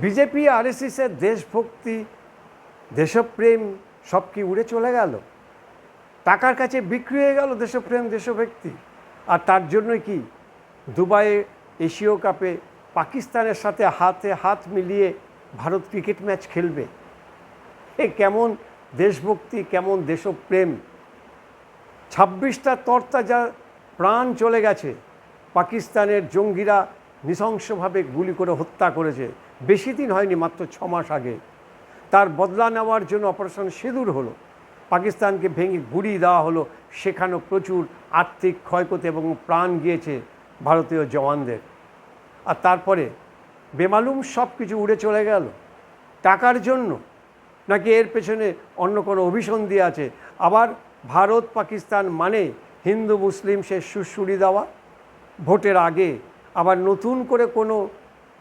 BJP আরএসএসের দেশভক্তি, দেশপ্রেম সব কি উড়ে চলে গেল? টাকার কাছে বিক্রি হয়ে গেল দেশপ্রেম, দেশভক্তি। আর তার জন্যই কি দুবাইয়ে এশীয় কাপে পাকিস্তানের সাথে হাতে হাত মিলিয়ে ভারত ক্রিকেট ম্যাচ খেলবে? এ কেমন দেশভক্তি, কেমন দেশপ্রেম? ছাব্বিশটা তর্তা যা প্রাণ চলে গেছে, পাকিস্তানের জঙ্গিরা নৃশংসভাবে গুলি করে হত্যা করেছে। বেশি দিন হয়নি, মাত্র ছ মাস আগে। তার বদলা নেওয়ার জন্য অপারেশন সিঁদুর হলো। পাকিস্তানকে ভেঙে গুড়িয়ে দেওয়া হলো। সেখানেও প্রচুর আর্থিক ক্ষয়ক্ষতি এবং প্রাণ গিয়েছে ভারতীয় জওয়ানদের। আর তারপরে বেমালুম সব কিছু উড়ে চলে গেল। টাকার জন্য নাকি এর পেছনে অন্য কোনো অভিসন্ধি আছে? আবার ভারত, পাকিস্তান মানে হিন্দু, মুসলিম সে সুশুরি দেওয়া? ভোটের আগে আবার নতুন করে কোনো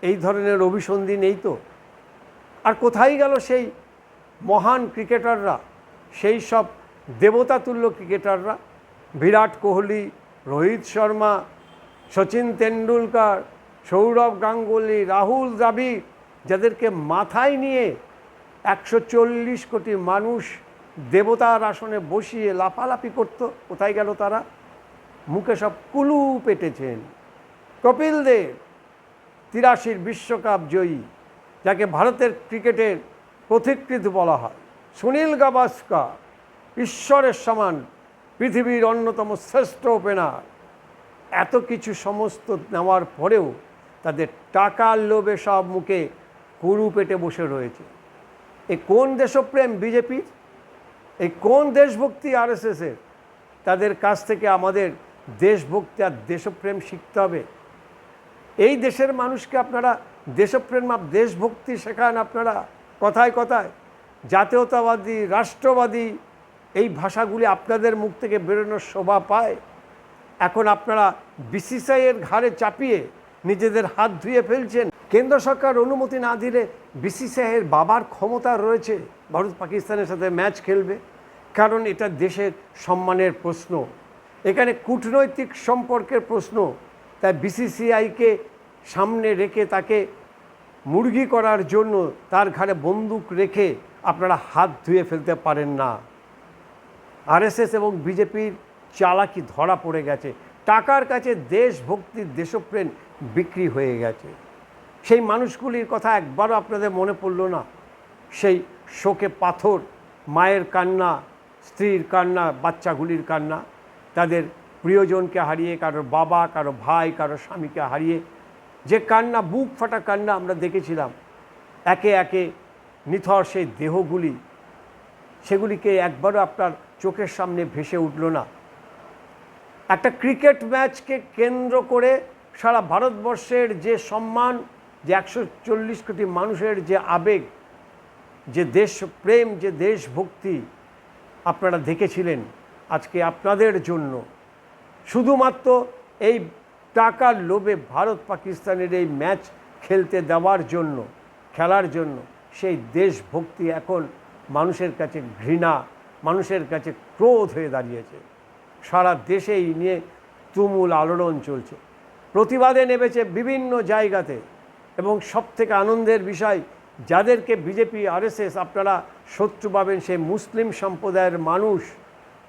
এই ধরনের অভিসন্ধি নেই তো? আর কোথায় গেল সেই মহান ক্রিকেটাররা, সেই সব দেবতাতুল্য ক্রিকেটাররা? বিরাট কোহলি, রোহিত শর্মা, সচিন তেন্ডুলকার, সৌরভ গাঙ্গুলি, রাহুল দ্রাবিড়, যাদেরকে মাথায় নিয়ে একশো চল্লিশ কোটি মানুষ দেবতার আসনে বসিয়ে লাফালাফি করতো, কোথায় গেল তারা? মুখে সব কুলু পেটেছেন। কপিল দেব তিরাশির বিশ্বকাপ জয়ী, যাকে ভারতের ক্রিকেটের পথিকৃত বলা হয়। সুনীল গাভাস্কার, ঈশ্বরের সমান, পৃথিবীর অন্যতম শ্রেষ্ঠ ওপেনার এত কিছু সমস্ত নেওয়ার পরেও তাদের টাকার লোভে সব মুখে কুরু পেটে বসে রয়েছে। এ কোন দেশপ্রেম বিজেপির? এই কোন দেশভক্তি আরএসএসের? তাদের কাছ থেকে আমাদের দেশভক্তি আর দেশপ্রেম শিখতে হবে। এই দেশের মানুষকে আপনারা দেশপ্রেম দেশভক্তি শেখান আপনারা, কথায় কথায়। জাতীয়তাবাদী, রাষ্ট্রবাদী, এই ভাষাগুলি আপনাদের মুখ থেকে বেরোনোর শোভা পায়। এখন আপনারা বিসিসিআইয়ের ঘাড়ে চাপিয়ে নিজেদের হাত ধুয়ে ফেলছেন। কেন্দ্র সরকার অনুমতি না দিলে বিসিসিআইয়ের বাবার ক্ষমতা রয়েছে। ভারত পাকিস্তানের সাথে ম্যাচ খেলবে। কারণ এটা দেশের সম্মানের প্রশ্ন। এখানে কূটনৈতিক সম্পর্কের প্রশ্ন। তাই বিসিসিআইকে সামনে রেখে তাকে মুরগি করার জন্য তার ঘাড়ে বন্দুক রেখে আপনারা হাত ধুয়ে ফেলতে পারেন না। আরএসএস এবং বিজেপির চালাকি ধরা পড়ে গেছে। টাকার কাছে দেশভক্তির দেশপ্রেম বিক্রি হয়ে গেছে। সেই মানুষগুলির কথা একবারও আপনাদের মনে পড়ল না? সেই শোকে পাথর, মায়ের কান্না, স্ত্রীর কান্না, বাচ্চাগুলির কান্না, তাদের প্রিয়জনকে হারিয়ে, কারও বাবা, কারও ভাই, কারও স্বামীকে হারিয়ে যে কান্না, বুক ফাটা কান্না আমরা দেখেছিলাম, একে একে নিথর সেই দেহগুলি, সেগুলিকে একবারও আপনার চোখের সামনে ভেসে উঠল না। একটা ক্রিকেট ম্যাচকে কেন্দ্র করে সারা ভারতবর্ষের যে সম্মান, যে একশো চল্লিশ কোটি মানুষের যে আবেগ, যে দেশপ্রেম যে দেশভক্তি আপনারা দেখেছিলেন আজকে আপনাদের জন্য। শুধুমাত্র এই টাকার লোভে ভারত পাকিস্তানের এই ম্যাচ খেলতে দেওয়ার জন্য, খেলার জন্য সেই দেশভক্তি এখন মানুষের কাছে ঘৃণা, মানুষের কাছে ক্রোধ হয়ে দাঁড়িয়েছে। সারা দেশেই নিয়ে তুমুল আলোড়ন চলছে। প্রতিবাদে নেমেছে বিভিন্ন জায়গাতে এবং সবথেকে আনন্দের বিষয়, যাদেরকে বিজেপি, আরএসএস আপনারা শত্রু পাবেন সেই মুসলিম সম্প্রদায়ের মানুষ,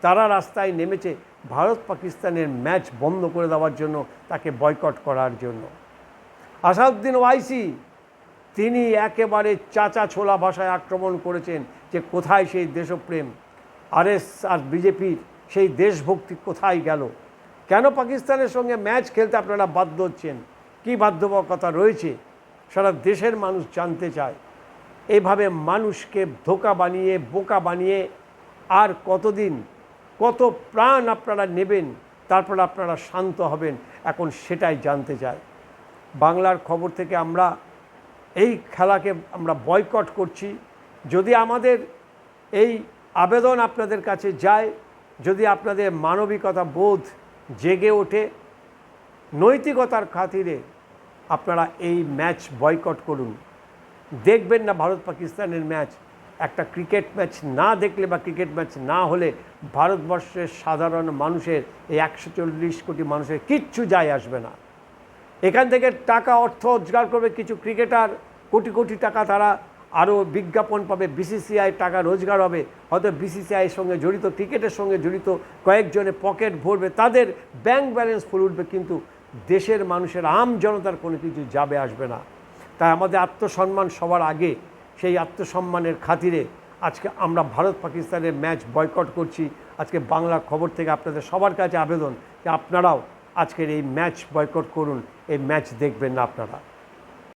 তারা রাস্তায় নেমেছে ভারত পাকিস্তানের ম্যাচ বন্ধ করে দেওয়ার জন্য তাকে বয়কট করার জন্য। আসাদুদ্দিন ওয়াইসি, তিনি একেবারে চাচা ছোলা ভাষায় আক্রমণ করেছেন যে কোথায় সেই দেশপ্রেম। আরএস আর বিজেপির সেই দেশভক্তি কোথায় গেল? কেন পাকিস্তানের সঙ্গে ম্যাচ খেলতে আপনারা বাধ্য হচ্ছেন? কী বাধ্যবকতা রয়েছে? সারা দেশের মানুষ জানতে চায়। এভাবে মানুষকে ধোকা বানিয়ে, বোকা বানিয়ে আর কতদিন কত প্রাণ আপনারা নেবেন, তারপর আপনারা শান্ত হবেন। এখন সেটাই জানতে চায় বাংলার খবর থেকে আমরা এই খেলাকে আমরা বয়কট করছি। যদি আমাদের এই আবেদন আপনাদের কাছে যায়, যদি আপনাদের মানবিকতা বোধ জেগে ওঠে, নৈতিকতার খাতিরে আপনারা এই ম্যাচ বয়কট করুন। দেখবেন না ভারত পাকিস্তানের ম্যাচ একটা ক্রিকেট ম্যাচ না দেখলে বা ক্রিকেট ম্যাচ না হলে ভারতবর্ষের সাধারণ মানুষের এই একশো চল্লিশ কোটি মানুষের কিচ্ছু যায় আসবে না। এখান থেকে টাকা, অর্থ রোজগার করবে কিছু ক্রিকেটার। কোটি কোটি টাকা তারা আরও বিজ্ঞাপন পাবে বিসিসিআই টাকা রোজগার হবে। হয়তো বিসিসিআইয়ের সঙ্গে জড়িত, ক্রিকেটের সঙ্গে জড়িত কয়েকজনে পকেট ভরবে, তাদের ব্যাংক ব্যালেন্স ফুল উঠবে, কিন্তু দেশের মানুষের আম জনতার কোনো কিছু যাবে, আসবে না। তাই আমাদের আত্মসম্মান সবার আগে সেই আত্মসম্মানের খাতিরে আজকে আমরা ভারত পাকিস্তানের ম্যাচ বয়কট করছি। আজকে বাংলা খবর থেকে আপনাদের সবার কাছে আবেদন যে আপনারাও আজকের এই ম্যাচ বয়কট করুন। এই ম্যাচ দেখবেন না আপনারা।